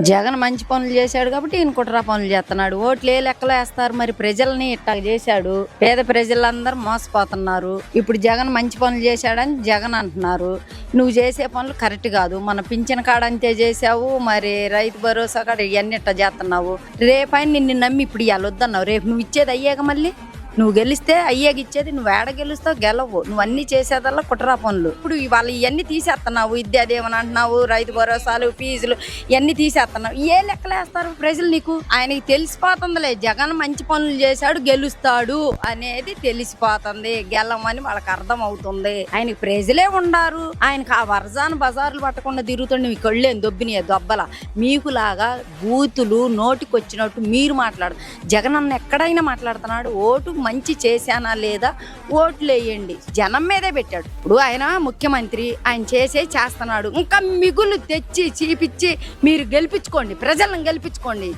జగన్ మంచి పనులు చేశాడు కాబట్టి ఈయన కుట్ర పనులు చేస్తున్నాడు. ఓట్లు ఏ లెక్కలో వేస్తారు మరి ప్రజల్ని ఇట్లా చేశాడు. పేద ప్రజలందరూ మోసపోతున్నారు. ఇప్పుడు జగన్ మంచి పనులు చేశాడని జగన్ అంటున్నారు. నువ్వు చేసే పనులు కరెక్ట్ కాదు. మన పింఛన్ కాడ అంతే చేసావు మరి రైతు భరోసా కాడ ఇవన్నీ ఇట్లా చేస్తున్నావు. రేపైన నిన్ను నమ్మి ఇప్పుడు ఇవాళ వద్దన్నావు. రేపు నువ్వు ఇచ్చేది అయ్యాక మళ్ళీ నువ్వు గెలిస్తే అయ్యే ఇచ్చేది నువ్వు ఏడ గెలుస్తావు గెలవు. నువ్వు అన్ని చేసేదల్లా కుట్రా పనులు. ఇప్పుడు ఇవాళ ఇవన్నీ తీసేస్తున్నావు విద్యా అదేమని అంటున్నావు రైతు భరోసాలు ఫీజులు ఇవన్నీ తీసేస్తున్నావు ఏ లెక్కలేస్తారు ప్రజలు నీకు? ఆయనకి తెలిసిపోతుందిలే జగన్ మంచి పనులు చేశాడు గెలుస్తాడు అనేది తెలిసిపోతుంది గెలమని వాళ్ళకి అర్థం అవుతుంది ఆయనకి ప్రజలే ఉండారు. ఆయనకి ఆ వర్జాను బజార్లు పట్టకుండా తిరుగుతుండే మీ కళ్ళేం దొబ్బినాయి దొబ్బల. మీకులాగా బూతులు నోటికొచ్చినట్టు మీరు మాట్లాడు జగన్ అన్న ఎక్కడైనా మాట్లాడుతున్నాడు ఓటు మంచి చేశానా లేదా ఓట్లు వేయండి జనం మీదే పెట్టాడు. ఇప్పుడు ఆయన ముఖ్యమంత్రి ఆయన చేసే చేస్తున్నాడు. ఇంకా మిగులు తెచ్చి చీపిచ్చి మీరు గెలిపించుకోండి. ప్రజలను గెలిపించుకోండి.